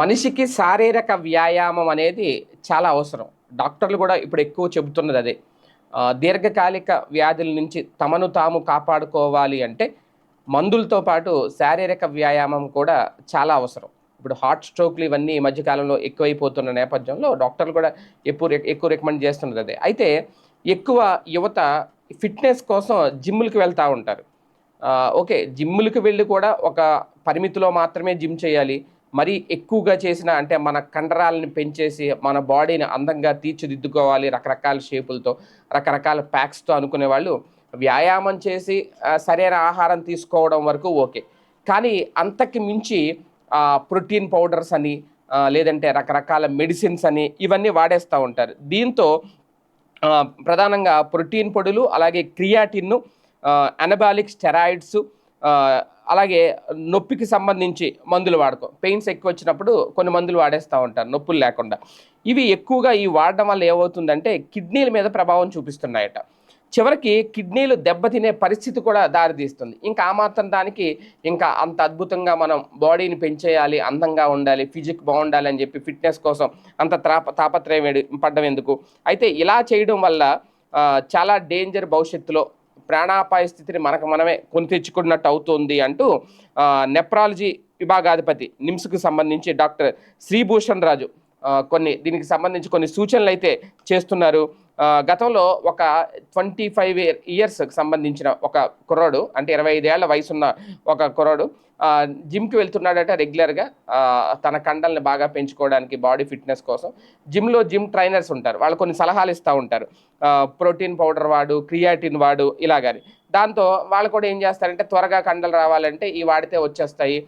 మనిషికి శారీరక వ్యాయామం అనేది చాలా అవసరం. డాక్టర్లు కూడా ఇప్పుడు ఎక్కువ చెబుతున్నది అదే. దీర్ఘకాలిక వ్యాధుల నుంచి తమను తాము కాపాడుకోవాలి అంటే మందులతో పాటు శారీరక వ్యాయామం కూడా చాలా అవసరం. ఇప్పుడు హార్ట్ స్ట్రోక్లు ఇవన్నీ ఈ మధ్యకాలంలో ఎక్కువైపోతున్న నేపథ్యంలో డాక్టర్లు కూడా ఎక్కువ ఎక్కువ రికమెండ్ చేస్తున్నది అదే. అయితే ఎక్కువ యువత ఫిట్నెస్ కోసం జిమ్లకు వెళ్తూ ఉంటారు. ఓకే జిమ్లకు వెళ్ళి కూడా ఒక పరిమితిలో మాత్రమే జిమ్ చేయాలి. మరీ ఎక్కువగా చేసిన అంటే మన కండరాలని పెంచేసి మన బాడీని అందంగా తీర్చిదిద్దుకోవాలి రకరకాల షేపులతో రకరకాల ప్యాక్స్తో అనుకునే వాళ్ళు వ్యాయామం చేసి సరైన ఆహారం తీసుకోవడం వరకు ఓకే. కానీ అంతకి మించి ప్రోటీన్ పౌడర్స్ అని లేదంటే రకరకాల మెడిసిన్స్ అని ఇవన్నీ వాడేస్తూ ఉంటారు. దీంతో ప్రధానంగా ప్రోటీన్ పొడులు అలాగే క్రియాటిన్ను అనబాలిక్ స్టెరాయిడ్స్ అలాగే నొప్పికి సంబంధించి మందులు వాడతాం. పెయిన్స్ ఎక్కువ వచ్చినప్పుడు కొన్ని మందులు వాడేస్తూ ఉంటారు నొప్పులు లేకుండా. ఇవి ఎక్కువగా ఈ వాడడం వల్ల ఏమవుతుందంటే కిడ్నీల మీద ప్రభావం చూపిస్తున్నాయట. చివరికి కిడ్నీలు దెబ్బతినే పరిస్థితి కూడా దారితీస్తుంది. ఇంకా ఆ మాత్రం దానికి ఇంకా అంత అద్భుతంగా మనం బాడీని పెంచేయాలి అందంగా ఉండాలి ఫిజిక్ బాగుండాలి అని చెప్పి ఫిట్నెస్ కోసం అంత తాప తాపత్రయం పడ్డం ఎందుకు? అయితే ఇలా చేయడం వల్ల చాలా డేంజర్ భవిష్యత్తులో ప్రాణాపాయ స్థితిని మనకు మనమే కొని తెచ్చుకున్నట్టు అవుతుంది అంటూ నెప్రాలజీ విభాగాధిపతి నిమ్స్కు సంబంధించి డాక్టర్ శ్రీభూషణ్ రాజు కొన్ని దీనికి సంబంధించి కొన్ని సూచనలు అయితే చేస్తున్నారు. గతంలో ఒక ట్వంటీ ఫైవ్ ఇయర్స్కి సంబంధించిన ఒక కుర్రాడు అంటే ఇరవై ఐదేళ్ళ వయసున్న ఒక కుర్రాడు జిమ్కి వెళ్తున్నాడట రెగ్యులర్గా తన కండల్ని బాగా పెంచుకోవడానికి బాడీ ఫిట్నెస్ కోసం. జిమ్లో జిమ్ ట్రైనర్స్ ఉంటారు. వాళ్ళు కొన్ని సలహాలు ఇస్తూ ఉంటారు. ప్రోటీన్ పౌడర్ వాడు క్రియాటిన్ వాడు ఇలాగని. దాంతో వాళ్ళు కూడా ఏం చేస్తారంటే త్వరగా కండలు రావాలంటే ఈ వాడితే వచ్చేస్తాయి.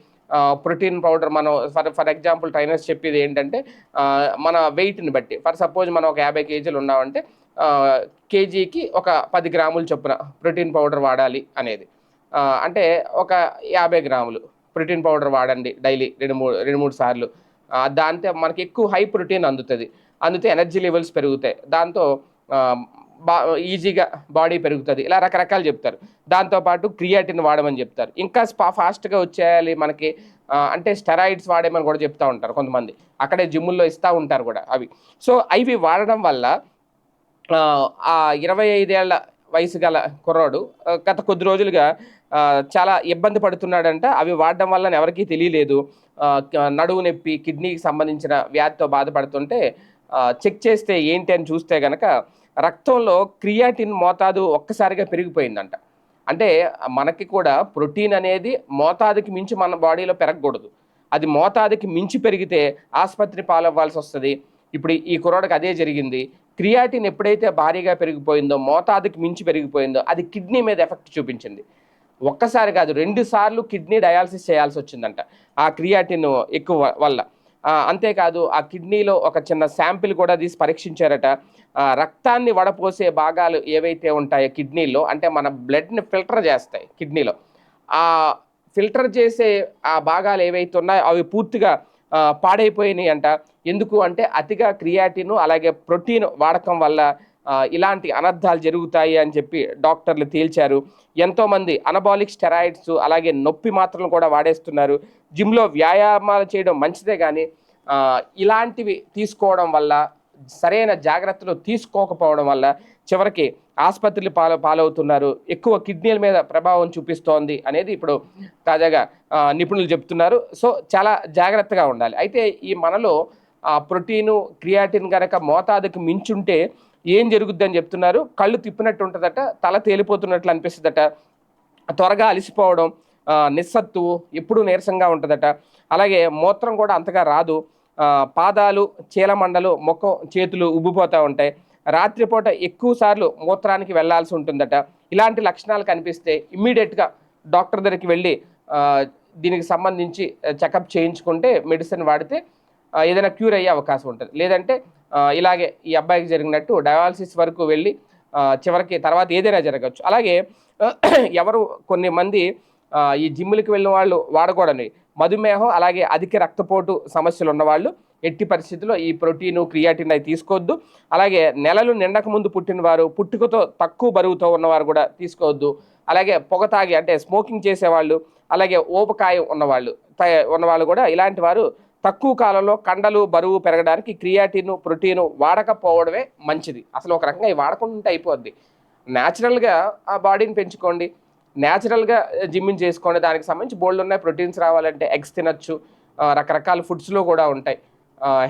ప్రోటీన్ పౌడర్ మనం ఫర్ ఫర్ ఎగ్జాంపుల్ ట్రైనర్స్ చెప్పేది ఏంటంటే మన వెయిట్ని బట్టి ఫర్ సపోజ్ మనం ఒక యాభై కేజీలు ఉన్నామంటే కేజీకి ఒక పది గ్రాములు చొప్పున ప్రోటీన్ పౌడర్ వాడాలి అనేది. అంటే ఒక యాభై గ్రాములు ప్రోటీన్ పౌడర్ వాడండి డైలీ రెండు మూడు రెండు మూడు సార్లు. దాంతో మనకి ఎక్కువ హై ప్రోటీన్ అందుతుంది. అందుతే ఎనర్జీ లెవెల్స్ పెరుగుతాయి. దాంతో బా ఈజీగా బాడీ పెరుగుతుంది. ఇలా రకరకాలు చెప్తారు. దాంతోపాటు క్రియాటిన్ వాడమని చెప్తారు. ఇంకా స్పా ఫాస్ట్గా వచ్చేయాలి మనకి అంటే స్టెరాయిడ్స్ వాడేమని కూడా చెప్తూ ఉంటారు కొంతమంది. అక్కడే జిమ్ముల్లో ఇస్తూ ఉంటారు కూడా అవి. సో అవి వాడడం వల్ల ఆ, ఇరవై ఐదేళ్ళ వయసు గల కుర్రాడు గత కొద్ది రోజులుగా చాలా ఇబ్బంది పడుతున్నాడంట. అవి వాడడం వల్ల ఎవరికీ తెలియలేదు. నడువు నొప్పి కిడ్నీకి సంబంధించిన వ్యాధితో బాధపడుతుంటే చెక్ చేస్తే ఏంటి అని చూస్తే కనుక రక్తంలో క్రియాటిన్ మోతాదు ఒక్కసారిగా పెరిగిపోయిందంట. అంటే మనకి కూడా ప్రోటీన్ అనేది మోతాదుకి మించి మన బాడీలో పెరగకూడదు. అది మోతాదుకి మించి పెరిగితే ఆసుపత్రి పాలవ్వాల్సి వస్తుంది. ఇప్పుడు ఈ కుర్రాడికి అదే జరిగింది. క్రియాటిన్ ఎప్పుడైతే భారీగా పెరిగిపోయిందో మోతాదుకి మించి పెరిగిపోయిందో అది కిడ్నీ మీద ఎఫెక్ట్ చూపించింది. ఒక్కసారి కాదు రెండు సార్లు కిడ్నీ డయాలసిస్ చేయాల్సి వచ్చిందంట. ఆ క్రియాటిన్ ఎక్కువ వల్ల. అంతేకాదు ఆ కిడ్నీలో ఒక చిన్న శాంపిల్ కూడా తీసి పరీక్షించారట. రక్తాన్ని వడపోసే భాగాలు ఏవైతే ఉంటాయో కిడ్నీలో అంటే మన బ్లడ్ని ఫిల్టర్ చేస్తాయి కిడ్నీలో. ఆ ఫిల్టర్ చేసే ఆ భాగాలు ఏవైతే ఉన్నాయో అవి పూర్తిగా పాడైపోయినాయి అంట ఎందుకు అంటే అతిగా క్రియాటిన్ అలాగే ప్రోటీన్ వాడకం వల్ల ఇలాంటి అనర్థాలు జరుగుతాయి అని చెప్పి డాక్టర్లు తేల్చారు. ఎంతోమంది అనబాలిక్ స్టెరాయిడ్స్ అలాగే నొప్పి మాత్రలు కూడా వాడేస్తున్నారు. జిమ్లో వ్యాయామాలు చేయడం మంచిదే కానీ ఇలాంటివి తీసుకోవడం వల్ల సరైన జాగ్రత్తలు తీసుకోకపోవడం వల్ల చివరికి ఆసుపత్రులు పాల పాలవుతున్నారు. ఎక్కువ కిడ్నీల మీద ప్రభావం చూపిస్తోంది అనేది ఇప్పుడు తాజాగా నిపుణులు చెప్తున్నారు. సో చాలా జాగ్రత్తగా ఉండాలి. అయితే ఈ మనలో ప్రోటీను క్రియాటిన్ కనుక మోతాదుకి మించుంటే ఏం జరుగుద్దని చెప్తున్నారు. కళ్ళు తిప్పినట్టు ఉంటుందట తల తేలిపోతున్నట్లు అనిపిస్తుందట. త్వరగా అలసిపోవడం నిస్సత్తు ఎప్పుడూ నీరసంగా ఉంటుందట. అలాగే మూత్రం కూడా అంతగా రాదు. పాదాలు చీలమండలు ముఖం చేతులు ఉబ్బిపోతూ ఉంటాయి. రాత్రిపూట ఎక్కువ సార్లు మూత్రానికి వెళ్ళాల్సి ఉంటుందట. ఇలాంటి లక్షణాలు కనిపిస్తే ఇమ్మీడియట్గా డాక్టర్ దగ్గరికి వెళ్ళి దీనికి సంబంధించి చెకప్ చేయించుకుంటే మెడిసిన్ వాడితే ఏదైనా క్యూర్ అయ్యే అవకాశం ఉంటుంది. లేదంటే ఇలాగే ఈ అబ్బాయికి జరిగినట్టు డయాలసిస్ వరకు వెళ్ళి చివరికి తర్వాత ఏదైనా జరగచ్చు. అలాగే ఎవరు కొన్ని మంది ఈ జిమ్ములకి వెళ్ళిన వాళ్ళు వాడకూడని మధుమేహం అలాగే అధిక రక్తపోటు సమస్యలు ఉన్నవాళ్ళు ఎట్టి పరిస్థితుల్లో ఈ ప్రోటీను క్రియాటిన్ అవి తీసుకోవద్దు. అలాగే నెలలు నిండక ముందు పుట్టిన వారు పుట్టుకతో తక్కువ బరువుతో ఉన్నవారు కూడా తీసుకోవద్దు. అలాగే పొగ తాగి అంటే స్మోకింగ్ చేసేవాళ్ళు అలాగే ఓపకాయం ఉన్నవాళ్ళు త- ఉన్నవాళ్ళు కూడా ఇలాంటి వారు తక్కువ కాలంలో కండలు బరువు పెరగడానికి క్రియాటిన్ ప్రోటీన్ వాడకపోవడమే మంచిది. అసలు ఒక రకంగా ఇవి వాడకుండా అయిపోద్ది. న్యాచురల్గా ఆ బాడీని పెంచుకోండి. న్యాచురల్గా జిమ్మింగ్ చేసుకోండి. దానికి సంబంధించి బోల్డ్ ఉన్నాయి ప్రోటీన్స్ రావాలంటే ఎగ్స్ తినచ్చు. రకరకాల ఫుడ్స్లో కూడా ఉంటాయి.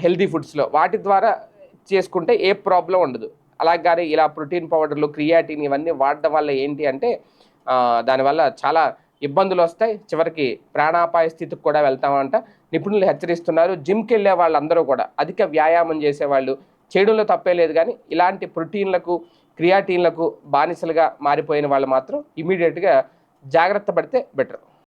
హెల్దీ ఫుడ్స్లో. వాటి ద్వారా చేసుకుంటే ఏ ప్రాబ్లం ఉండదు. అలాగే ఇలా ప్రోటీన్ పౌడర్లు క్రియాటిన్ ఇవన్నీ వాడడం వల్ల ఏంటి అంటే దానివల్ల చాలా ఇబ్బందులు వస్తాయి. చివరికి ప్రాణాపాయ స్థితికి కూడా వెళ్తామంట. నిపుణులు హెచ్చరిస్తున్నారు. జిమ్కి వెళ్ళే వాళ్ళందరూ కూడా అధిక వ్యాయామం చేసేవాళ్ళు. చేయడంలో తప్పే లేదు కానీ ఇలాంటి ప్రోటీన్లకు క్రియాటీన్లకు బానిసలుగా మారిపోయిన వాళ్ళు మాత్రం ఇమీడియట్గా జాగ్రత్త పడితే బెటర్.